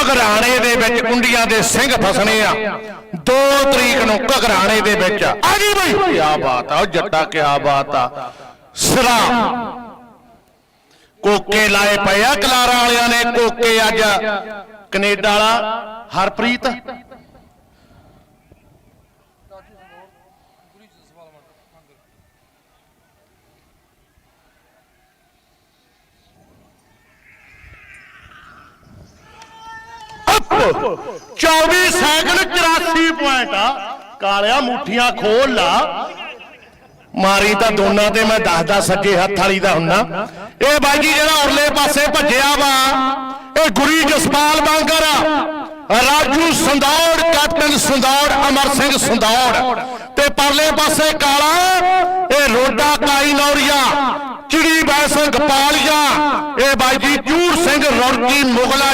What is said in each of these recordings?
ਘਗਰਾਣੇ ਦੇ ਵਿੱਚ ਕੁੰਡੀਆਂ ਦੇ ਸਿੰਘ ਫਸਣੇ ਆ। 2 ਤਰੀਕ ਨੂੰ ਘਗਰਾਣੇ ਦੇ ਵਿੱਚ। ਆ ਜੀ ਬਈ। ਕੀ ਬਾਤ ਆ, ਉਹ ਜੱਟਾ ਕੀ ਬਾਤ ਆ। ਸਰਾ। ਕੋਕੇ ਲਾਏ ਪਏ ਆ ਕਲਾਰਾਂ ਵਾਲਿਆਂ ਨੇ, ਕੋਕੇ ਅੱਜ ਕੈਨੇਡਾ ਵਾਲਾ। ਹਰਪ੍ਰੀਤ। 24 ਸੈਕਿੰਡ 84 ਪੁਆਇੰਟ ਆ। ਕਾਲਿਆ ਮੁੱਠੀਆਂ ਖੋਲ ਲਾ। ਮਾਰੀ ਤਾਂ ਦੋਨਾਂ ਤੇ, ਮੈਂ ਦੱਸਦਾ ਸੱਜੇ ਹੱਥ ਵਾਲੀ ਦਾ ਹੁੰਨਾ ਇਹ ਬਾਈ ਜੀ ਜਿਹੜਾ ਉਰਲੇ ਪਾਸੇ ਭੱਜਿਆ ਵਾ, ਇਹ ਗੁਰੀ ਜਸਪਾਲ ਬਾਂਗਰ ਆ। ਰਾਜੂ ਸੰਦੌੜ, ਕੈਪਟਨ ਸੰਦੌੜ, ਅਮਰ ਸਿੰਘ ਸੰਦੌੜ। ਤੇ ਪਰਲੇ ਪਾਸੇ ਕਾਲਾ, ਇਹ ਰੋਡਾ ਕਾਈ ਨੌਰੀਆ ਚਿੜੀ ਬੈਸਨ ਗਪਾਲੀਆ ਇਹ ਬਾਈ ਜੀ ਚੂਰ ਸਿੰਘ ਰੁੜਕੀ ਮੁਗਲਾ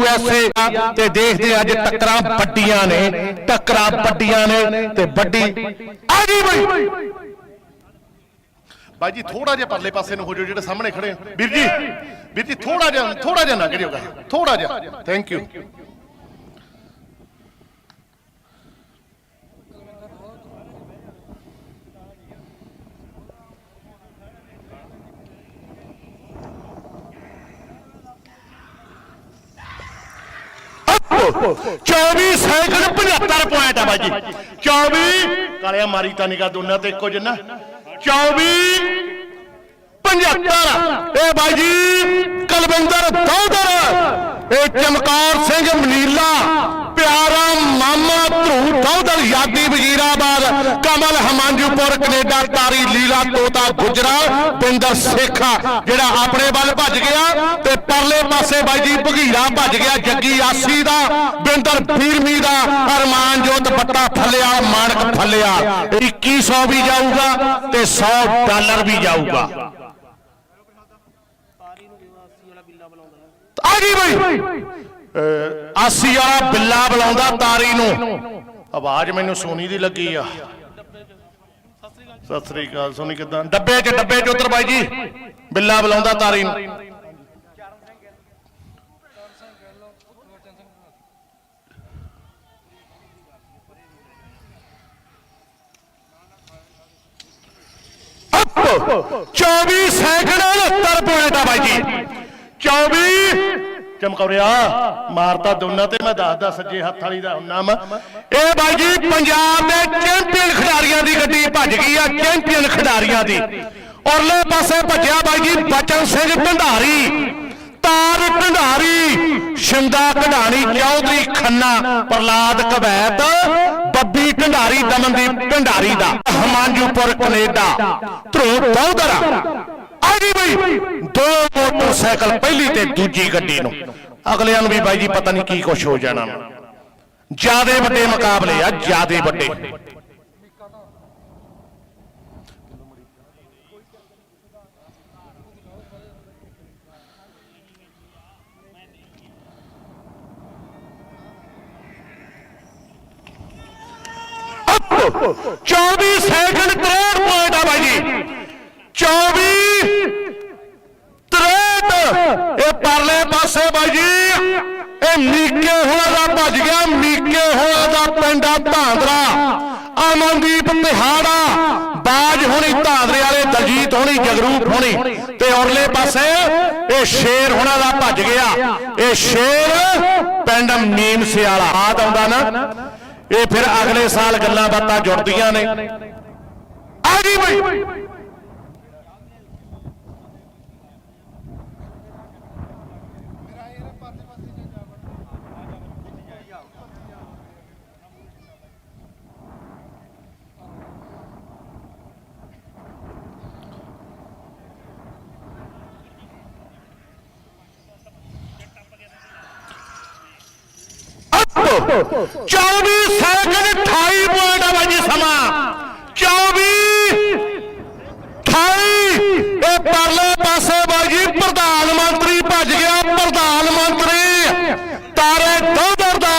ਯੂਐਸਏ ਤੇ ਦੇਖਦੇ ਅੱਜ ਟੱਕਰਾਂ ਵੱਡੀਆਂ ਨੇ, ਟੱਕਰਾਂ ਵੱਡੀਆਂ ਨੇ ਤੇ ਵੱਡੀ ਆ ਗਈ ਬਈ। ਬਾਈ ਜੀ ਥੋੜਾ ਜਿਹਾ ਪਰਲੇ ਪਾਸੇ ਨੂੰ ਹੋ ਜਾਓ, ਜਿਹੜੇ ਸਾਹਮਣੇ ਖੜੇ ਵੀਰ ਜੀ ਵੀਰ ਜੀ ਥੋੜਾ ਜਿਹਾ ਥੋੜਾ ਜਿਹਾ ਨਾ ਕਰਿਓਗਾ ਥੋੜਾ ਜਿਹਾ। ਥੈਂਕ ਯੂ 24 ਸੈਕਿੰਡ 75 ਪੁਆਇੰਟ ਆ ਬਾਈ ਜੀ। 24 ਕਾਲਿਆ ਮਾਰੀ ਤਾਂ ਨਿਕਾ ਦੋਨਾਂ ਤੇ ਇੱਕੋ ਜਿੰਨਾ। 24 75 ਇਹ ਬਾਈ ਜੀ ਕਲਵਿੰਦਰ ਦੌਦਰ ਇਹ ਚਮਕਾਰ ਸਿੰਘ ਮਨੀਲਾ। ਕਮਲ ਹਮਾਂਜੂਪੁਰ ਕੈਨੇਡਾ ਤਾਰੀ ਲੀਲਾ ਤੋਤਾ ਗੁਜਰਾ ਬਿੰਦਰ ਸੇਖਾ ਜਿਹੜਾ ਆਪਣੇ ਵੱਲ ਭੱਜ ਗਿਆ ਤੇ ਪਰਲੇ ਪਾਸੇ ਬਾਈ ਜੀ ਭਗੀਰਾ ਭੱਜ ਗਿਆ ਜੱਗੀ ਆਸੀ ਦਾ ਬਿੰਦਰ ਫੀਰਮੀ ਦਾ ਅਰਮਾਨ ਜੋਤ ਬੱਟਾ ਫੱਲਿਆ ਮਾਨਕ ਫੱਲਿਆ। 2100 ਵੀ ਜਾਊਗਾ ਤੇ 100 ਡਾਲਰ ਵੀ ਜਾਊਗਾ। ਆ ਗਈ ਬਈ। ਆਸੀ ਵਾਲਾ ਬਿੱਲਾ ਬੁਲਾਉਂਦਾ ਤਾਰੀ ਨੂੰ। ਆਵਾਜ਼ ਮੈਨੂੰ ਸੋਨੀ ਦੀ ਲੱਗੀ ਆ। ਸਤਿ ਸ੍ਰੀ ਅਕਾਲ ਸੋਨੀ ਕਿਦਾਂ? ਡੱਬੇ 'ਚ ਡੱਬੇ 'ਚ ਉਤਰ ਬਾਈ ਜੀ। ਬਿੱਲਾ ਬੁਲਾਉਂਦਾ ਤਾਰੀ ਨੂੰ। ਅੱਪ 24 ਸੈਕਿੰਡ 69 ਪੁਆਇੰਟ ਆ ਬਾਈ ਜੀ। 24 ਚਮਕੌਰਿਆ ਮਾਰਤਾ ਦੋਨਾਂ ਤੇ ਮੈਂ ਦੱਸਦਾ ਸੱਜੇ ਹੱਥ ਵਾਲੀ ਦਾ ਹੁੰਨਾ ਮੈਂ ਇਹ ਬਾਈ ਜੀ ਪੰਜਾਬ ਦੇ ਚੈਂਪੀਅਨ ਖਿਡਾਰੀਆਂ ਦੀ ਭੱਜ ਗਈ ਆ ਚੈਂਪੀਅਨ ਖਿਡਾਰੀਆਂ ਦੀ। ਔਰਲੇ ਪਾਸੇ ਭੱਜਿਆ ਬਾਈ ਜੀ ਬਚਨ ਸਿੰਘ ਢੰਡਾਰੀ, ਤਾਰ ਢੰਡਾਰੀ, ਸ਼ਿੰਦਾ ਢੰਡਾਣੀ ਚੌਧਰੀ ਖੰਨਾ ਪ੍ਰਲਾਦ ਕਵੈਤ, ਬੱਬੀ ਢੰਡਾਰੀ, ਦਮਨਦੀਪ ਢੰਡਾਰੀ ਦਾ, ਹਮਾਂਜੂਪੁਰ, ਕੈਨੇਡਾ ਧਰੋ ਦੌਦਰ ਆ। ਗਈ ਬਈ, ਦੋ ਮੋਟਰਸਾਈਕਲ ਪਹਿਲੀ ਤੇ ਦੂਜੀ ਗੱਡੀ ਨੂੰ। ਅਗਲਿਆਂ ਨੂੰ ਵੀ ਬਾਈ ਜੀ ਪਤਾ ਨਹੀਂ ਕੀ ਕੁਛ ਹੋ ਜਾਣਾ। ਜਿਆਦੇ ਵੱਡੇ ਮੁਕਾਬਲੇ ਆ, ਜਿਆਦੇ ਵੱਡੇ ਅੱਪ 24 ਸੈਕਿੰਡ 63 ਪੁਆਇੰਟ ਆ ਬਾਈ ਜੀ। 24 63 ਇਹ ਪਰਲੇ ਪਾਸੇ ਬਾਈ ਜੀ। ਇਹ ਮੀਕੇ ਹੋਣਾ ਦਾ ਭੱਜ ਗਿਆ। ਮੀਕੇ ਹੋਣਾ ਦਾ ਪਿੰਡ ਆ ਅਮਨਦੀਪ ਤਿਹਾੜਾ ਬਾਜ ਹੋਣੀ ਭਾਂਦਰੇ ਵਾਲੇ ਦਲਜੀਤ ਹੋਣੀ, ਜਗਰੂਪ ਹੋਣੀ। ਤੇ ਔਰਲੇ ਪਾਸੇ ਇਹ ਸ਼ੇਰ ਹੋਣਾ ਦਾ ਭੱਜ ਗਿਆ। ਇਹ ਸ਼ੇਰ ਪਿੰਡ ਨੀਮ ਸਿਆਲਾ। ਆਦ ਆਉਂਦਾ ਨਾ। ਇਹ ਫਿਰ ਅਗਲੇ ਸਾਲ ਗੱਲਾਂ ਬਾਤਾਂ ਜੁੜਦੀਆਂ ਨੇ। ਆ ਗਈ ਬਈ ਅੱਪ 24 ਸੈਕਿੰਡ 28 ਪੁਆਇੰਟ ਆ ਬਾਈ ਸਮਾਂ। 24 28 ਇਹ ਪਰਲੇ ਪਾਸੇ ਬਾਈ ਪ੍ਰਧਾਨ ਮੰਤਰੀ ਭੱਜ ਗਿਆ, ਪ੍ਰਧਾਨ ਮੰਤਰੀ। ਤਾਰੇ ਦੋਦਰ ਦਾ।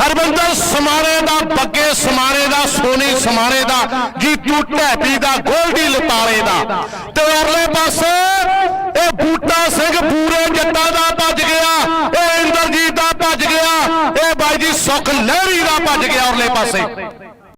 ਹਰਬੰਦਰ ਸਮਾਣੇ ਦਾ, ਬੱਗੇ ਸਮਾਣੇ ਦਾ, ਸੋਨੀ ਸਮਾਣੇ ਦਾ, ਜੀਤੂ ਢੈਪੀ ਦਾ, ਗੋਲਡੀ ਲਤਾਰੇ ਦਾ। ਤੇ ਅਗਲੇ ਪਾਸੇ ਇਹ ਬੂਟਾ ਸਿੰਘ ਪੂਰੇ ਜੱਟਾਂ ਦਾ ਭੱਜ ਗਿਆ ਇਹ ਸੁਖ